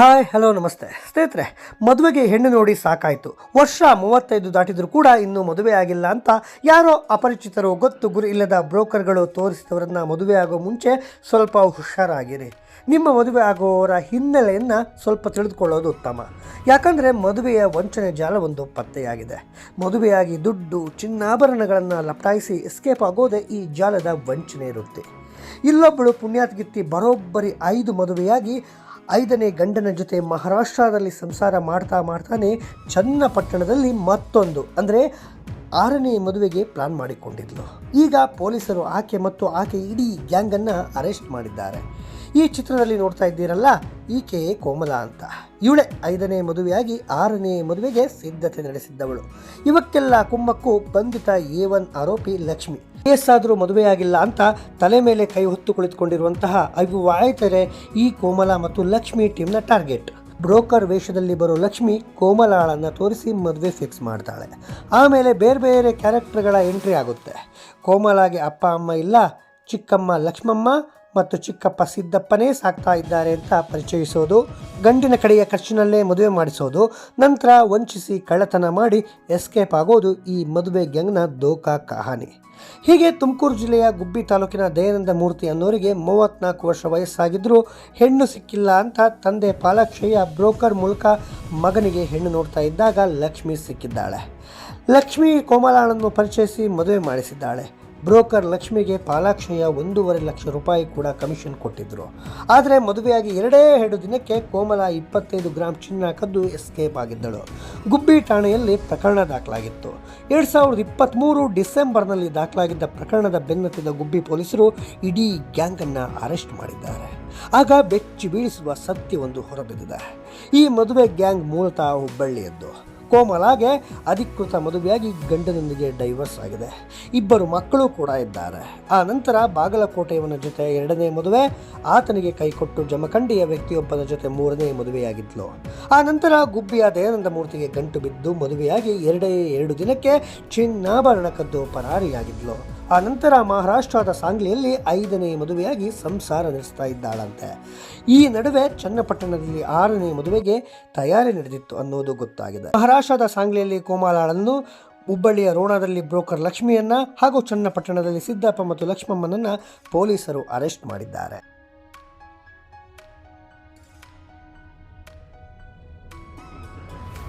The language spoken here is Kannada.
ಹಾಯ್, ಹಲೋ, ನಮಸ್ತೆ. ಸ್ನೇಹಿತರೆ, ಮದುವೆಗೆ ಹೆಣ್ಣು ನೋಡಿ ಸಾಕಾಯಿತು. ವರ್ಷ ಮೂವತ್ತೈದು ದಾಟಿದರೂ ಕೂಡ ಇನ್ನೂ ಮದುವೆ ಆಗಿಲ್ಲ ಅಂತ ಯಾರೋ ಅಪರಿಚಿತರು, ಗೊತ್ತು ಗುರಿ ಇಲ್ಲದ ಬ್ರೋಕರ್ಗಳು ತೋರಿಸಿದವರನ್ನ ಮದುವೆ ಆಗೋ ಮುಂಚೆ ಸ್ವಲ್ಪ ಹುಷಾರಾಗಿರಿ. ನಿಮ್ಮ ಮದುವೆ ಆಗುವವರ ಹಿನ್ನೆಲೆಯನ್ನು ಸ್ವಲ್ಪ ತಿಳಿದುಕೊಳ್ಳೋದು ಉತ್ತಮ. ಯಾಕಂದರೆ ಮದುವೆಯ ವಂಚನೆ ಜಾಲ ಒಂದು ಪತ್ತೆಯಾಗಿದೆ. ಮದುವೆಯಾಗಿ ದುಡ್ಡು, ಚಿನ್ನಾಭರಣಗಳನ್ನು ಲಪಟಾಯಿಸಿ ಎಸ್ಕೇಪ್ ಆಗೋದೇ ಈ ಜಾಲದ ವಂಚನೆ ಇರುತ್ತೆ ಇಲ್ಲೊಬ್ಬಳು ಪುಣ್ಯಾತ್ಗಿತ್ತಿ ಬರೋಬ್ಬರಿ ಐದು ಮದುವೆಯಾಗಿ ಐದನೇ ಗಂಡನ ಜೊತೆ ಮಹಾರಾಷ್ಟ್ರದಲ್ಲಿ ಸಂಸಾರ ಮಾಡ್ತಾ ಮಾಡ್ತಾನೆ ಚನ್ನಪಟ್ಟಣದಲ್ಲಿ ಮತ್ತೊಂದು, ಅಂದರೆ ಆರನೇ ಮದುವೆಗೆ ಪ್ಲಾನ್ ಮಾಡಿಕೊಂಡಿದ್ಲು. ಈಗ ಪೊಲೀಸರು ಆಕೆ ಮತ್ತು ಆಕೆ ಇಡೀ ಗ್ಯಾಂಗನ್ನು ಅರೆಸ್ಟ್ ಮಾಡಿದ್ದಾರೆ. ಈ ಚಿತ್ರದಲ್ಲಿ ನೋಡ್ತಾ ಇದ್ದೀರಲ್ಲ, ಈಕೆ ಕೋಮಲ ಅಂತ. ಇವಳೆ ಐದನೇ ಮದುವೆಯಾಗಿ ಆರನೇ ಮದುವೆಗೆ ಸಿದ್ಧತೆ ನಡೆಸಿದ್ದವಳು. ಇವಕ್ಕೆಲ್ಲ ಕುಮ್ಮಕ್ಕು ಬಂಧಿತ ಎ ಒನ್ ಆರೋಪಿ ಲಕ್ಷ್ಮಿ. ವಯಸ್ಸಾದರೂ ಮದುವೆಯಾಗಿಲ್ಲ ಅಂತ ತಲೆ ಮೇಲೆ ಕೈ ಹೊತ್ತು ಕುಳಿತುಕೊಂಡಿರುವಂತಹ ವಾಯಿತರೆ ಈ ಕೋಮಲ ಮತ್ತು ಲಕ್ಷ್ಮಿ ಟೀಮ್ನ ಟಾರ್ಗೆಟ್ ಬ್ರೋಕರ್ ವೇಷದಲ್ಲಿ ಬರೋ ಲಕ್ಷ್ಮಿ ಕೋಮಲಾಳನ್ನು ತೋರಿಸಿ ಮದುವೆ ಫಿಕ್ಸ್ ಮಾಡ್ತಾಳೆ. ಆಮೇಲೆ ಬೇರೆ ಬೇರೆ ಕ್ಯಾರೆಕ್ಟರ್ಗಳ ಎಂಟ್ರಿ ಆಗುತ್ತೆ. ಕೋಮಲಾಗೆ ಅಪ್ಪ, ಅಮ್ಮ ಇಲ್ಲ, ಚಿಕ್ಕಮ್ಮ, ಲಕ್ಷ್ಮಮ್ಮ ಮತ್ತು ಚಿಕ್ಕಪ್ಪ ಸಿದ್ದಪ್ಪನೇ ಸಾಕ್ತಾ ಇದ್ದಾರೆ ಅಂತ ಪರಿಚಯಿಸೋದು, ಗಂಡಿನ ಕಡೆಯ ಖರ್ಚಿನಲ್ಲೇ ಮದುವೆ ಮಾಡಿಸೋದು, ನಂತರ ವಂಚಿಸಿ ಕಳ್ಳತನ ಮಾಡಿ ಎಸ್ಕೇಪ್ ಆಗೋದು ಈ ಮದುವೆ ಗ್ಯಾಂಗ್ನ ದೋಖಾ ಕಹಾನಿ. ಹೀಗೆ ತುಮಕೂರು ಜಿಲ್ಲೆಯ ಗುಬ್ಬಿ ತಾಲೂಕಿನ ದಯಾನಂದ ಮೂರ್ತಿ ಅನ್ನೋರಿಗೆ ಮೂವತ್ನಾಲ್ಕು ವರ್ಷ ವಯಸ್ಸಾಗಿದ್ದರೂ ಹೆಣ್ಣು ಸಿಕ್ಕಿಲ್ಲ ಅಂತ ತಂದೆ ಪಾಲಾಕ್ಷಯ್ಯ ಬ್ರೋಕರ್ ಮೂಲಕ ಮಗನಿಗೆ ಹೆಣ್ಣು ನೋಡ್ತಾ ಇದ್ದಾಗ ಲಕ್ಷ್ಮಿ ಸಿಕ್ಕಿದ್ದಾಳೆ. ಲಕ್ಷ್ಮಿ ಕೋಮಲಾಳನ್ನು ಪರಿಚಯಿಸಿ ಮದುವೆ ಮಾಡಿಸಿದ್ದಾಳೆ. ಬ್ರೋಕರ್ ಲಕ್ಷ್ಮಿಗೆ ಪಾಲಾಕ್ಷಯ್ಯ ಒಂದೂವರೆ ಲಕ್ಷ ರೂಪಾಯಿ ಕೂಡ ಕಮಿಷನ್ ಕೊಟ್ಟಿದ್ದರು ಆದರೆ ಮದುವೆಯಾಗಿ ಎರಡೇ ಎರಡು ದಿನಕ್ಕೆ ಕೋಮಲ ಇಪ್ಪತ್ತೈದು ಗ್ರಾಂ ಚಿನ್ನ ಕದ್ದು ಎಸ್ಕೇಪ್ ಆಗಿದ್ದಳು. ಗುಬ್ಬಿ ಠಾಣೆಯಲ್ಲಿ ಪ್ರಕರಣ ದಾಖಲಾಗಿತ್ತು. ಎರಡು ಸಾವಿರದ ಇಪ್ಪತ್ತ್ಮೂರು ಡಿಸೆಂಬರ್ನಲ್ಲಿ ದಾಖಲಾಗಿದ್ದ ಪ್ರಕರಣದ ಬೆನ್ನತ್ತಿದ ಗುಬ್ಬಿ ಪೊಲೀಸರು ಇಡೀ ಗ್ಯಾಂಗನ್ನು ಅರೆಸ್ಟ್ ಮಾಡಿದ್ದಾರೆ. ಆಗ ಬೆಚ್ಚಿ ಬೀಳಿಸುವ ಸತ್ಯವೊಂದು ಹೊರಬಿದ್ದಿದೆ. ಈ ಮದುವೆ ಗ್ಯಾಂಗ್ ಮೂಲತಃ ಹುಬ್ಬಳ್ಳಿಯದ್ದು. ಕೋಮಲಾಗೆ ಅಧಿಕೃತ ಮದುವೆಯಾಗಿ ಗಂಡನೊಂದಿಗೆ ಡೈವರ್ಸ್ ಆಗಿದೆ. ಇಬ್ಬರು ಮಕ್ಕಳು ಕೂಡ ಇದ್ದಾರೆ. ಆ ನಂತರ ಬಾಗಲಕೋಟೆಯವನ ಜೊತೆ ಎರಡನೇ ಮದುವೆ, ಆತನಿಗೆ ಕೈಕೊಟ್ಟು ಜಮಖಂಡಿಯ ವ್ಯಕ್ತಿಯೊಬ್ಬನ ಜೊತೆ ಮೂರನೇ ಮದುವೆಯಾಗಿದ್ಲು. ಆ ನಂತರ ಗುಬ್ಬಿಯ ದಯಾನಂದ ಮೂರ್ತಿಗೆ ಗಂಟು ಬಿದ್ದು ಮದುವೆಯಾಗಿ ಎರಡೇ ಎರಡು ದಿನಕ್ಕೆ ಚಿನ್ನಾಭರಣ ಕದ್ದು ಪರಾರಿಯಾಗಿದ್ಲು. ಆ ನಂತರ ಮಹಾರಾಷ್ಟ್ರದ ಸಾಂಗ್ಲಿಯಲ್ಲಿ ಐದನೇ ಮದುವೆಯಾಗಿ ಸಂಸಾರ ನಡೆಸ್ತಾ ಇದ್ದಾಳಂತೆ. ಈ ನಡುವೆ ಚನ್ನಪಟ್ಟಣದಲ್ಲಿ ಆರನೇ ಮದುವೆಗೆ ತಯಾರಿ ನಡೆದಿತ್ತು ಅನ್ನೋದು ಗೊತ್ತಾಗಿದೆ. ಮಹಾರಾಷ್ಟ್ರದ ಸಾಂಗ್ಲಿಯಲ್ಲಿ ಕೋಮಾಲಾಳನ್ನು, ಹುಬ್ಬಳ್ಳಿಯ ರೋಣದಲ್ಲಿ ಬ್ರೋಕರ್ ಲಕ್ಷ್ಮಿಯನ್ನ ಹಾಗೂ ಚನ್ನಪಟ್ಟಣದಲ್ಲಿ ಸಿದ್ದಪ್ಪ ಮತ್ತು ಲಕ್ಷ್ಮಮ್ಮನನ್ನ ಪೊಲೀಸರು ಅರೆಸ್ಟ್ ಮಾಡಿದ್ದಾರೆ.